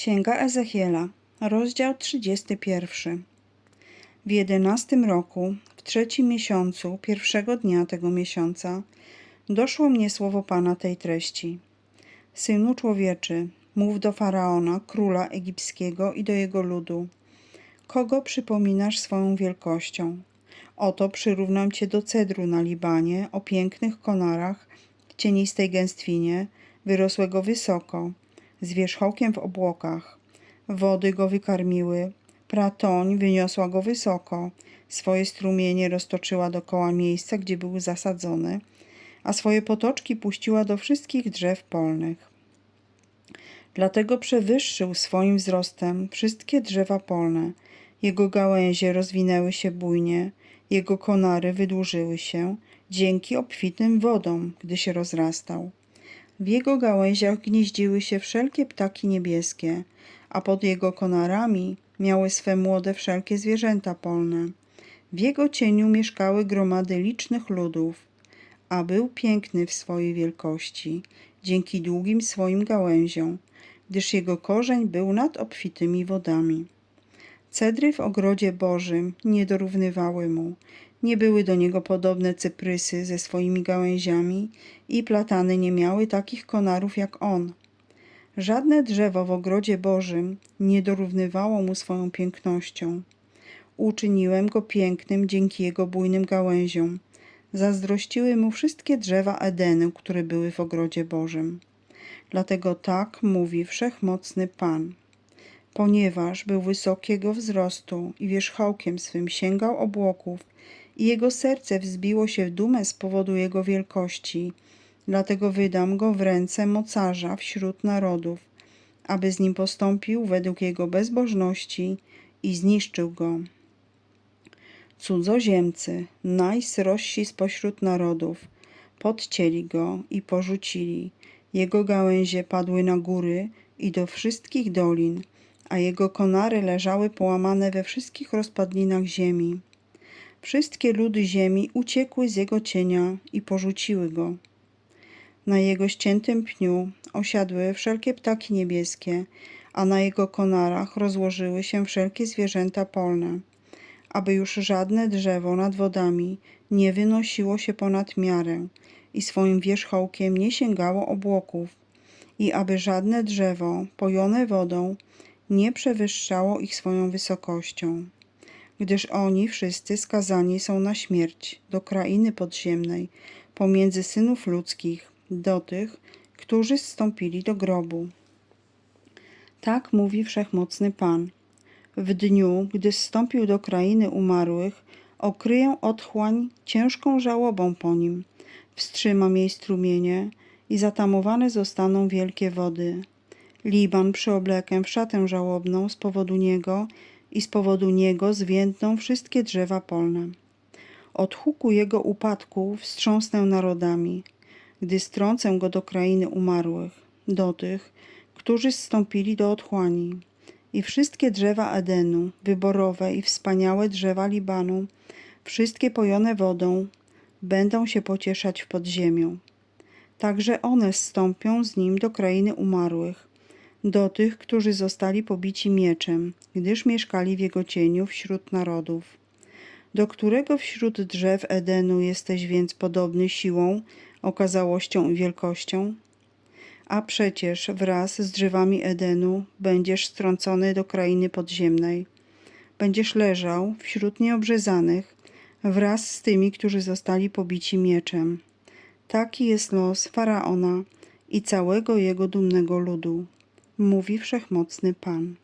Księga Ezechiela, rozdział 31. W jedenastym roku, w trzecim miesiącu, pierwszego dnia tego miesiąca, doszło mnie słowo Pana tej treści. Synu człowieczy, mów do Faraona, króla egipskiego i do jego ludu. Kogo przypominasz swoją wielkością? Oto przyrównam cię do cedru na Libanie, o pięknych konarach, cienistej gęstwinie, wyrosłego wysoko, z wierzchołkiem w obłokach. Wody go wykarmiły, pratoń wyniosła go wysoko, swoje strumienie roztoczyła dokoła miejsca, gdzie był zasadzony, a swoje potoczki puściła do wszystkich drzew polnych. Dlatego przewyższył swoim wzrostem wszystkie drzewa polne. Jego gałęzie rozwinęły się bujnie, jego konary wydłużyły się dzięki obfitym wodom, gdy się rozrastał. W jego gałęziach gnieździły się wszelkie ptaki niebieskie, a pod jego konarami miały swe młode wszelkie zwierzęta polne. W jego cieniu mieszkały gromady licznych ludów, a był piękny w swojej wielkości, dzięki długim swoim gałęziom, gdyż jego korzeń był nad obfitymi wodami. Cedry w ogrodzie Bożym nie dorównywały mu, nie były do niego podobne cyprysy ze swoimi gałęziami i platany nie miały takich konarów jak on. Żadne drzewo w ogrodzie Bożym nie dorównywało mu swoją pięknością. Uczyniłem go pięknym dzięki jego bujnym gałęziom. Zazdrościły mu wszystkie drzewa Edenu, które były w ogrodzie Bożym. Dlatego tak mówi wszechmocny Pan. Ponieważ był wysokiego wzrostu i wierzchołkiem swym sięgał obłoków, i jego serce wzbiło się w dumę z powodu jego wielkości. Dlatego wydam go w ręce mocarza wśród narodów, aby z nim postąpił według jego bezbożności i zniszczył go. Cudzoziemcy, najsrożsi spośród narodów, podcięli go i porzucili. Jego gałęzie padły na góry i do wszystkich dolin, a jego konary leżały połamane we wszystkich rozpadlinach ziemi. Wszystkie ludy ziemi uciekły z jego cienia i porzuciły go. Na jego ściętym pniu osiadły wszelkie ptaki niebieskie, a na jego konarach rozłożyły się wszelkie zwierzęta polne, aby już żadne drzewo nad wodami nie wynosiło się ponad miarę i swoim wierzchołkiem nie sięgało obłoków, i aby żadne drzewo pojone wodą nie przewyższało ich swoją wysokością gdyż oni wszyscy skazani są na śmierć do krainy podziemnej, pomiędzy synów ludzkich, do tych, którzy zstąpili do grobu. Tak mówi wszechmocny Pan. W dniu, gdy zstąpił do krainy umarłych, okryję otchłań ciężką żałobą po nim, wstrzymam jej strumienie i zatamowane zostaną wielkie wody. Liban przyoblekę w szatę żałobną z powodu niego i z powodu niego zwiędną wszystkie drzewa polne. Od huku jego upadku wstrząsnę narodami, gdy strącę go do krainy umarłych, do tych, którzy zstąpili do otchłani. I wszystkie drzewa Edenu, wyborowe i wspaniałe drzewa Libanu, wszystkie pojone wodą, będą się pocieszać w podziemiu. Także one zstąpią z nim do krainy umarłych, do tych, którzy zostali pobici mieczem, gdyż mieszkali w jego cieniu wśród narodów. Do którego wśród drzew Edenu jesteś więc podobny siłą, okazałością i wielkością? A przecież wraz z drzewami Edenu będziesz strącony do krainy podziemnej. Będziesz leżał wśród nieobrzezanych, wraz z tymi, którzy zostali pobici mieczem. Taki jest los Faraona i całego jego dumnego ludu mówi wszechmocny Pan.